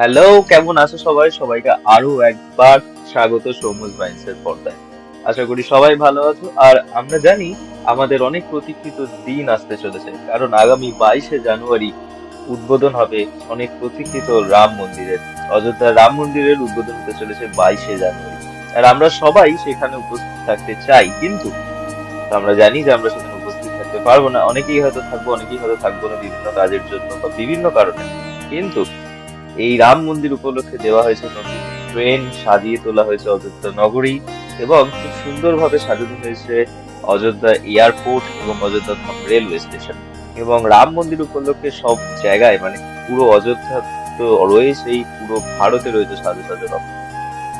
Hello কেমন আছো সবাই? সবাইকে আরও একবার স্বাগত সবুজ মাইন্সের পর্দায়। আশা করি সবাই ভালো আছো। আর আমরা জানি আমাদের অনেক প্রতীক্ষিত দিন আসতে চলেছে, কারণ আগামী বাইশে জানুয়ারি উদ্বোধন হবে অনেক প্রতীক্ষিত রাম মন্দিরের, অযোধ্যা রাম মন্দিরের উদ্বোধন হতে চলেছে বাইশে জানুয়ারি। আর আমরা সবাই সেখানে উপস্থিত থাকতে চাই, কিন্তু আমরা জানি যে আমরা সেখানে উপস্থিত থাকতে পারব না। অনেকেই হয়তো থাকব, অনেকেই হয়তো থাকব না বিভিন্ন কাজের জন্য বা বিভিন্ন কারণে। কিন্তু এই রাম মন্দির উপলক্ষে দেওয়া হয়েছে নতুন ট্রেন, সাজিয়ে তোলা হয়েছে অযোধ্যা নগরী এবং খুব সুন্দরভাবে সাজানো হয়েছে অযোধ্যা এয়ারপোর্ট এবং অযোধ্যা রেলওয়ে স্টেশন। এবং রাম মন্দির উপলক্ষে সব জায়গায় মানে পুরো অযোধ্যা তো রয়েছেই, পুরো ভারতে রয়েছে সাজু সাজু রকম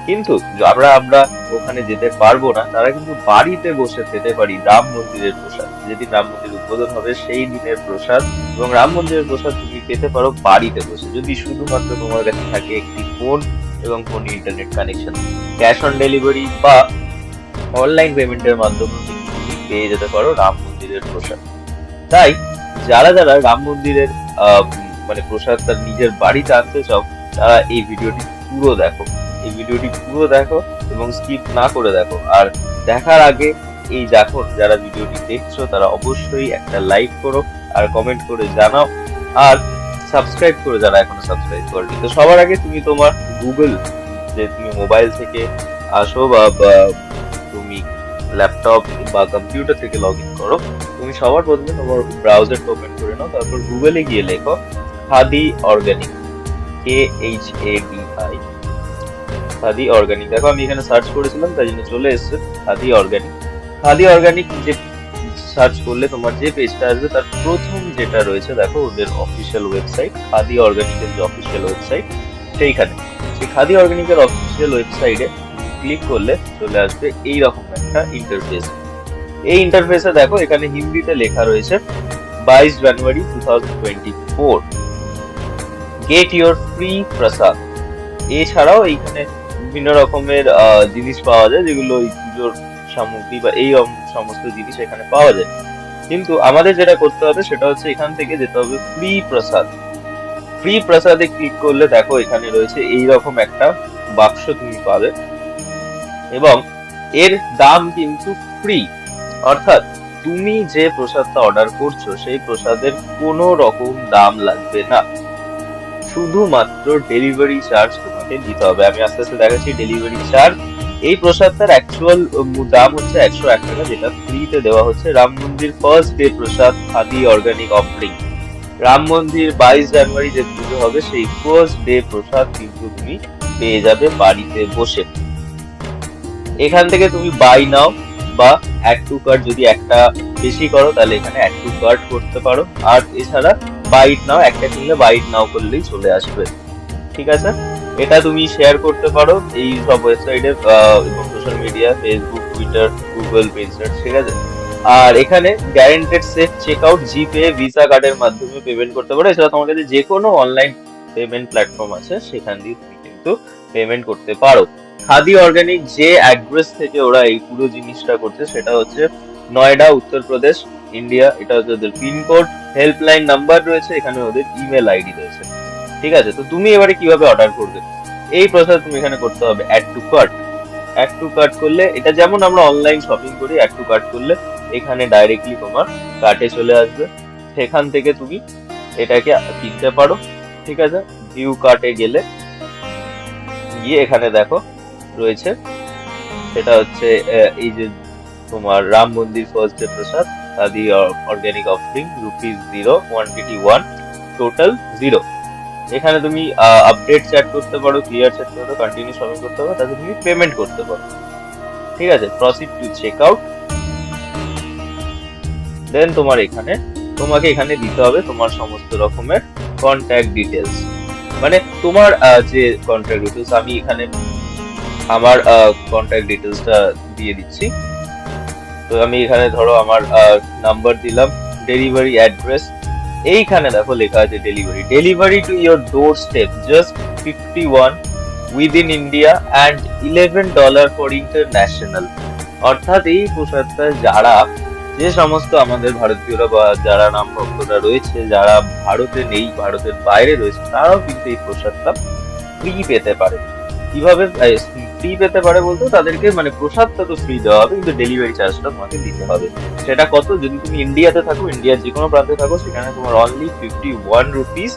কিন্তু আমরা আমরা ওখানে যেতে পারব না, তারা কিন্তু বাড়িতে বসে খেতে পারি রাম মন্দিরের প্রসাদ। যেদিন রাম মন্দির উদ্বোধন হবে সেই দিনের প্রসাদ এবং রাম মন্দিরের প্রসাদ তুমি পেতে পারো বাড়িতে বসে। যদি শুধুমাত্র তোমার কাছে থাকে একটি ফোন এবং phone internet connection cash on delivery বা অনলাইন পেমেন্টের মাধ্যমে তুমি পেয়ে যেতে পারো রাম মন্দিরের প্রসাদ। তাই যারা যারা রাম মন্দিরের মানে প্রসাদ তার নিজের বাড়িতে আনতে চাও, তারা এই ভিডিওটি পুরো দেখো। এই ভিডিওটি পুরো দেখো এবং স্কিপ না করে দেখো। আর দেখার আগে এই দেখো, যারা ভিডিওটি দেখছ, তারা অবশ্যই একটা লাইক করো আর কমেন্ট করে জানাও। আর সাবস্ক্রাইব করে যারা এখনও সাবস্ক্রাইব করেনি। তো সবার আগে তুমি তোমার গুগল যে তুমি মোবাইল থেকে আসো বা তুমি ল্যাপটপ বা কম্পিউটার থেকে লগ ইন করো, তুমি সবার প্রথমে তোমার ব্রাউজার ওপেন করে নাও, তারপর গুগলে গিয়ে লেখো, Khadi organic K H A D I Khadi organic দেখো, আমি এখানে সার্চ করেছিলাম, তাই জন্য চলে এসেছে খাদি অর্গানিক খাদি অর্গানিক যে সার্চ করলে তোমার যে পেজটা আসবে, তার প্রথম যেটা রয়েছে, দেখো, ওদের অফিসিয়াল ওয়েবসাইট খাদি অর্গানিকের যে অফিসিয়াল ওয়েবসাইট সেইখানে। সেই খাদি অর্গানিকের অফিসিয়াল ওয়েবসাইটে ক্লিক করলে চলে আসবে এই রকম একটা ইন্টারফেস এই ইন্টারফেসে দেখো, এখানে হিন্দিতে লেখা রয়েছে, বাইশ January two thousand twenty four get your free prasad এছাড়াও এইখানে বিভিন্ন রকমের জিনিস পাওয়া যায় যেগুলো ওই পুজোর সামগ্রী বা এই সমস্ত জিনিস এখানে পাওয়া যায়। কিন্তু আমাদের যেটা করতে হবে সেটা হচ্ছে এখান থেকে যেতে হবে ফ্রি প্রসাদ ফ্রি প্রসাদে ক্লিক করলে দেখো এখানে রয়েছে এই রকম একটা বাক্স তুমি পাবে। এবং এর দাম কিন্তু ফ্রি অর্থাৎ তুমি যে প্রসাদটা অর্ডার করছ সেই প্রসাদের কোনো রকম দাম লাগবে না। শুধুমাত্র ডেলিভারি চার্জ তোমাকে দিতে হবে। আমি আস্তে আস্তে দেখাচ্ছি ডেলিভারি চার্জ এই প্রসাদটার অ্যাকচুয়াল দাম হচ্ছে একশো এক টাকা, যেটা ফ্রিতে দেওয়া হচ্ছে। Ram Mandir first day prasad Khadi organic offering Ram Mandir বাইশ জানুয়ারি যে পুজো হবে, সেই ফার্স্ট ডে প্রসাদ কিন্তু তুমি পেয়ে যাবে বাড়িতে বসে। এখান থেকে তুমি বাই নাও বা অ্যাড টু কার্ড যদি একটা বেশি করো, তাহলে এখানে অ্যাড টু কার্ড করতে পারো। আর এছাড়া বাইট নাও, একটা কিনলে বাইট নাও করলেই চলে আসবে। ঠিক আছে? এটা তুমি শেয়ার করতে পারো এই সব ওয়েবসাইটে এবং social media Facebook Twitter Google পেজের ঠিক আছে? আর এখানে guaranteed safe check out GPay Visa কার্ডের মাধ্যমে পেমেন্ট করতে পারো। এছাড়া তোমার কাছে যে কোনো অনলাইন পেমেন্ট প্ল্যাটফর্ম আছে, সেখান দিয়ে তুমি কিন্তু পেমেন্ট করতে পারো। খাদি অর্গানিক যে অ্যাড্রেস থেকে ওরা এই পুরো জিনিসটা করছে, সেটা হচ্ছে নয়ডা উত্তরপ্রদেশ ইন্ডিয়া এটা হচ্ছে ওদের পিনকোড হেল্পলাইন নাম্বার রয়েছে, এখানে ওদের ইমেল আইডি রয়েছে। ঠিক আছে? তো তুমি এবারে কীভাবে অর্ডার করবে? এই প্রসেস তুমি এখানে করতে হবে add to cart add to cart করলে, এটা যেমন আমরা অনলাইন শপিং করি অ্যাড টু কার্ট করলে এখানে ডাইরেক্টলি তোমার কার্টে চলে আসবে। সেখান থেকে তুমি এটাকে কিনতে পারো, ঠিক আছে? ভিউ কার্টে গেলে গিয়ে এখানে দেখো, রয়েছে। সেটা হচ্ছে এই যে তোমার Ram Mandir first day prasad Khadi organic offering rupees zero one total zero এখানে তুমি আপডেট চ্যাট করতে পারো ক্লিয়ার চ্যাট করতে পারো কন্টিনিউ শপিং করতে পারো, তাতে তুমি পেমেন্ট করতে পারো। ঠিক আছে? Proceed to check out then তোমার এখানে, তোমাকে এখানে দিতে হবে তোমার সমস্ত রকমের কন্ট্যাক্ট ডিটেলস মানে তোমার যে কন্ট্যাক্ট ডিটেলস আমি এখানে আমার কন্ট্যাক্ট ডিটেলসটা দিয়ে দিচ্ছি। তো আমি এখানে ধরো আমার নাম্বার দিলাম ডেলিভারি অ্যাড্রেস এইখানে দেখো লেখা আছে delivery delivery to your doorstep just fifty one within India and eleven dollar for international অর্থাৎ এই প্রসাদটা যারা, যে সমস্ত আমাদের ভারতীয়রা বা যারা নাম ভক্তরা রয়েছে, যারা ভারতে নেই, ভারতের বাইরে রয়েছে, তারাও কিন্তু এই প্রসাদটা ফ্রি পেতে পারে। কীভাবে ফ্রি পেতে পারে বলতে তাদেরকে মানে প্রসাদটা তো ফ্রি দেওয়া হবে, কিন্তু ডেলিভারি চার্জটা তোমাকে দিতে হবে। সেটা কত? যদি তুমি ইন্ডিয়াতে থাকো, ইন্ডিয়ার যে কোনো প্রান্তে থাকো, সেখানে তোমার অনলি ফিফটি ওয়ান রুপিস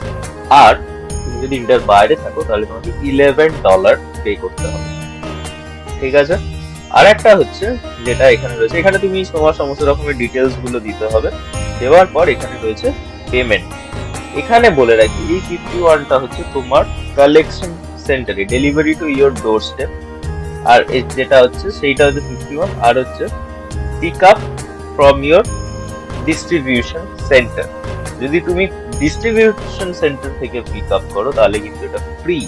আর তুমি যদি ইন্ডিয়ার বাইরে থাকো, তাহলে তোমাকে ইলেভেন ডলার পে করতে হবে। ঠিক আছে? আর একটা হচ্ছে যেটা এখানে রয়েছে, এখানে তুমি তোমার সমস্ত রকমের ডিটেলসগুলো দিতে হবে। দেওয়ার পর এখানে রয়েছে পেমেন্ট এখানে বলে রাখি, এই ফিফটি ওয়ানটা হচ্ছে তোমার কালেকশন সেন্টারে delivery to your door step আর যেটা হচ্ছে, সেইটা হচ্ছে ফিফটি ওয়ান আর হচ্ছে pick up from your distribution centre যদি তুমি ডিস্ট্রিবিউশন সেন্টার থেকে পিক আপ করো, তাহলে কিন্তু এটা ফ্রি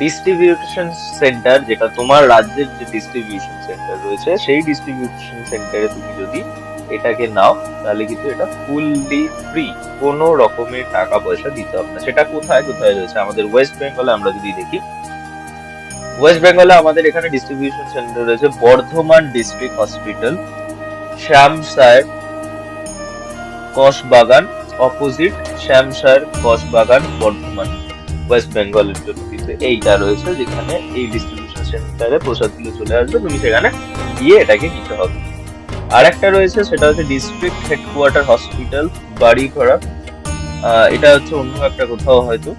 ডিস্ট্রিবিউশন সেন্টার যেটা তোমার রাজ্যের যে ডিস্ট্রিবিউশন সেন্টার রয়েছে, সেই ডিস্ট্রিবিউশন সেন্টারে তুমি যদি এটাকে নাও, তাহলে কিন্তু এটা ফুললি ফ্রি কোনো রকমের টাকা পয়সা দিতে হবে না। সেটা কোথায় কোথায় রয়েছে? আমাদের ওয়েস্ট বেঙ্গলে আমরা যদি দেখি ওয়েস্ট বেঙ্গলে আমাদের এখানে ডিস্ট্রিবিউশন সেন্টার রয়েছে, Bardhaman district hospital Shyamsar Kasbagan opposite Shyamsar Kasbagan Bardhaman west বেঙ্গলের জন্য। কিন্তু এইটা রয়েছে যেখানে এই ডিস্ট্রিবিউশন সেন্টারে প্রসাদগুলো চলে আসবে, তুমি সেখানে গিয়ে এটাকে নিতে হবে। আর একটা রয়েছে, সেটা হচ্ছে ডিস্ট্রিক্ট হেডকোয়ার্টার হসপিটাল বাড়ি ঘোড়া এটা হচ্ছে অন্য একটা কোথাও হয়তো।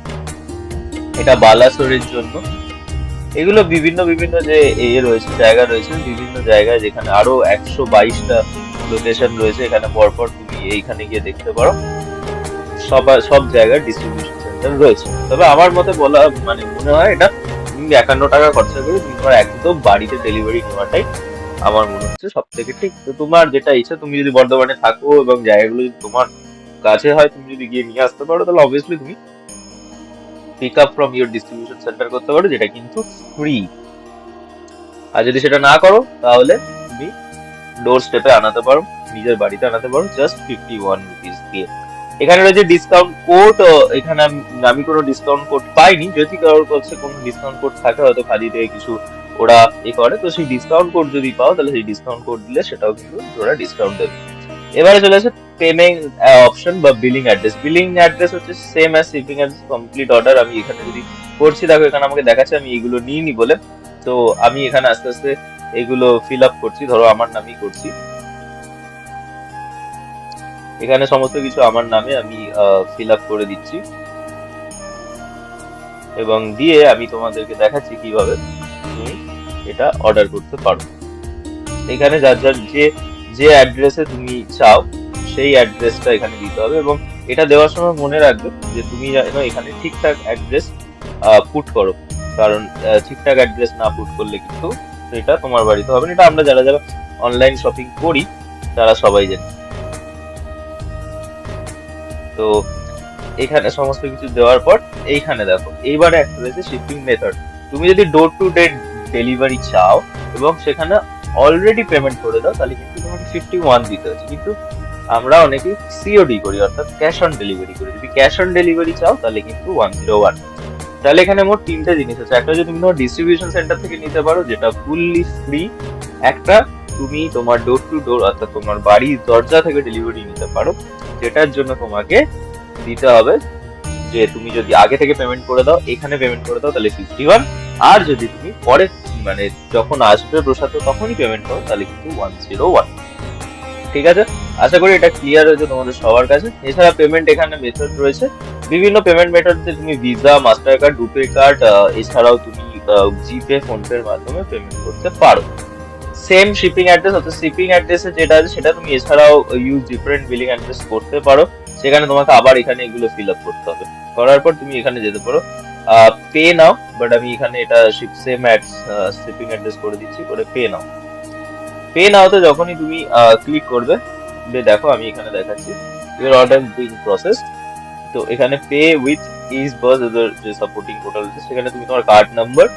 এটা বালাসোরের জন্য। এগুলো বিভিন্ন বিভিন্ন যে এ রয়েছে, জায়গা রয়েছে, বিভিন্ন জায়গায় যেখানে আরও একশো বাইশটা লোকেশন রয়েছে, এখানে পরপর তুমি এইখানে গিয়ে দেখতে পারো। সব সব জায়গায় ডিস্ট্রিবিউশন সেন্টার রয়েছে। তবে আমার মতে বলা মানে মনে হয় এটা তুমি একান্ন টাকা খরচা করে তোমার একদম বাড়িতে ডেলিভারি নেওয়াটাই আমার মনে হচ্ছে সব থেকে ঠিক। তো তোমার যেটা ইচ্ছা, তুমি যদি বর্ধমানে থাকো এবং জায়গাগুলো যদি তোমার কাছে হয়, তুমি যদি গিয়ে নিয়ে আসতে পারো, তাহলে অবভিয়াসলি তুমি pick up from your distribution centre করতে পারো, যেটা কিন্তু ফ্রি আর যদি সেটা না করো, তাহলে তুমি ডোর স্টেপে আনাতে পারো, নিজের বাড়িতে আনাতে পারো জাস্ট ফিফটি ওয়ান রুপিস দিয়ে। এখানে রয়েছে ডিসকাউন্ট কোড এখানে আমি- কোনো ডিসকাউন্ট কোড পাইনি, যদি কারোর কাছে কোনো ডিসকাউন্ট কোড থাকে, হয়তো খালি থেকে কিছু ওরা এ করে, তো সেই ডিসকাউন্ট কোড যদি পাও, তাহলে সেই ডিসকাউন্ট কোড দিলে সেটাও কিন্তু ওরা ডিসকাউন্ট দেবে। এবারে চলে আসে পেমেন্ট অপশন বা বিলিং অ্যাড্রেস বিলিং অ্যাড্রেস হচ্ছে same as shipping address complete order আমি এখানে যদি করছি, দেখো এখানে আমাকে দেখাচ্ছে, আমি এগুলো নিইনি বলে। তো আমি এখানে আস্তে আস্তে এগুলো ফিল আপ করছি, ধরো আমার নামই করছি। এখানে সমস্ত কিছু আমার নামে আমি ফিল আপ করে দিচ্ছি। এবং দিয়ে আমি তোমাদেরকে দেখাচ্ছি কীভাবে তুমি এটা অর্ডার করতে পারো। এখানে যার যার যে যে অ্যাড্রেসে তুমি চাও, সেই অ্যাড্রেসটা এখানে দিতে হবে এবং এটা দেওয়ার সময় মনে রাখবে যে তুমি যেন এখানে ঠিকঠাক অ্যাড্রেস পুট করো। কারণ ঠিকঠাক অ্যাড্রেস না পুট করলে কিন্তু সেটা তোমার বাড়িতে হবে না। এটা আমরা যারা যারা অনলাইন শপিং করি, তারা সবাই জানি। তো এখানে সমস্ত কিছু দেওয়ার পর এইখানে দেখো, এইবারে একটা রয়েছে শিপিং মেথড তুমি যদি ডোর টু ডে ডেলিভারি চাও এবং সেখানে অলরেডি পেমেন্ট করে দাও, তাহলে কিন্তু তোমাকে ফিফটি ওয়ান দিতে হচ্ছে। কিন্তু আমরা অনেকে সিওডি করি, অর্থাৎ ক্যাশ অন ডেলিভারি করি। যদি ক্যাশ অন ডেলিভারি চাও, তাহলে কিন্তু ওয়ান জিরো ওয়ান তাহলে এখানে মোট তিনটে জিনিস আছে। একটা হচ্ছে তুমি তোমার ডিস্ট্রিবিউশন সেন্টার থেকে নিতে পারো, যেটা ফুললি ফ্রি একটা, তুমি তোমার ডোর টু ডোর অর্থাৎ তোমার বাড়ির দরজা থেকে ডেলিভারি নিতে পারো, যেটার জন্য তোমাকে দিতে হবে যে তুমি যদি আগে থেকে পেমেন্ট করে দাও, এখানে পেমেন্ট করে দাও, তাহলে ফিফটি ওয়ান আর যদি তুমি পরে মানে যখন আসবে প্রসাদ তখনই পেমেন্ট করো তাহলে কিন্তু ওয়ান জিরো ওয়ান ঠিক আছে? আশা করি এটা ক্লিয়ার হয়েছে তোমাদের সবার কাছে। এছাড়া পেমেন্ট এখানে মেথড রয়েছে। বিভিন্ন পেমেন্ট মেথড তুমি ভিসা মাস্টার কার্ড রুপে কার্ড এছাড়াও তুমি জিপে ফোনপে এর মাধ্যমে পেমেন্ট করতে পারো। সেম শিপিং অ্যাড্রেস অর্থাৎ শিপিং অ্যাড্রেসে যেটা আছে, সেটা তুমি এছাড়াও ইউজ ডিফারেন্ট বিলিং অ্যাড্রেস করতে পারো। সেখানে তোমাকে আবার এখানে এগুলো ফিল আপ করতে হবে। করার পর তুমি এখানে যেতে পারো। পে নাও বাট আমি এখানে এটা সেম শিপিং অ্যাড্রেস করে দিচ্ছি, করে পে নাও। পে নাওতে যখনই তুমি ক্লিক করবে, যে দেখো আমি এখানে দেখাচ্ছি ইউর অর্ডার বিং প্রসেস তো এখানে পে উইথ ইজ বাস যে সাপোর্টিং পোর্টাল আছে, সেখানে তুমি তোমার card number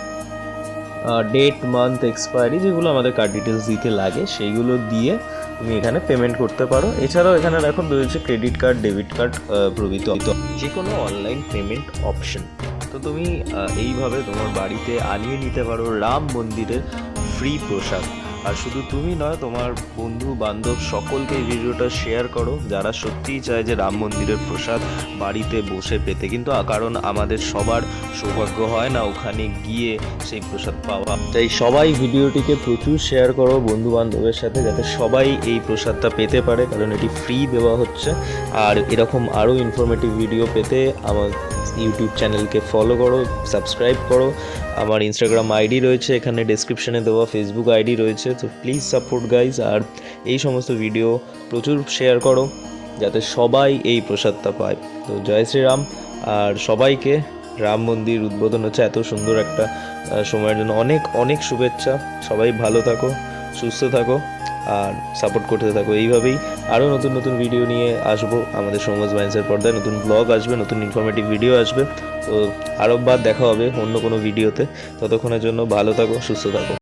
date month expiry যেগুলো আমাদের কার্ড ডিটেলস দিতে লাগে সেইগুলো দিয়ে তুমি এখানে পেমেন্ট করতে পারো। এছাড়াও এখানে এখন রয়েছে ক্রেডিট কার্ড ডেবিট কার্ড প্রভৃতি। যে কোনো অনলাইন পেমেন্ট অপশন তো তুমি এইভাবে তোমার বাড়িতে আনিয়ে নিতে পারো রাম মন্দিরের ফ্রি প্রসাদ। আর শুধু তুমি নয়, তোমার বন্ধু, বান্ধব সকলকে এই ভিডিওটা শেয়ার করো, যারা সত্যিই চায় যে রাম মন্দিরের প্রসাদ বাড়িতে বসে পেতে। কিন্তু কারণ আমাদের সবার সৌভাগ্য হয় না ওখানে গিয়ে সেই প্রসাদ পাওয়া। তাই সবাই ভিডিওটিকে প্রচুর শেয়ার করো বন্ধু বান্ধবের সাথে, যাতে সবাই এই প্রসাদটা পেতে পারে, কারণ এটি ফ্রি দেওয়া হচ্ছে। আর এরকম আরও ইনফরমেটিভ ভিডিও পেতে আমার ইউটিউব চ্যানেলকে ফলো করো সাবস্ক্রাইব করো। আমার ইনস্টাগ্রাম আইডি রয়েছে, এখানে ডেসক্রিপশনে দেওয়া ফেসবুক আইডি রয়েছে, তো প্লিজ সাপোর্ট গাইজ আর এই সমস্ত ভিডিও প্রচুর শেয়ার করো, যাতে সবাই এই প্রসাদটা পায়। তো জয় শ্রীরাম, আর সবাইকে রাম মন্দির উদ্বোধন হচ্ছে এত সুন্দর একটা সময়ের জন্য। অনেক অনেক শুভেচ্ছা। সবাই ভালো থাকো, সুস্থ থাকো। আর সাপোর্ট করতে থাকো। এইভাবেই আরও নতুন নতুন ভিডিও নিয়ে আসব আমাদের সমাজ বাইন্সের পর্দায়। নতুন ব্লগ আসবে, নতুন ইনফরমেটিভ ভিডিও আসবে। তো আরও বার দেখা হবে অন্য কোনো ভিডিওতে ততক্ষণের জন্য ভালো থাকো, সুস্থ থাকো।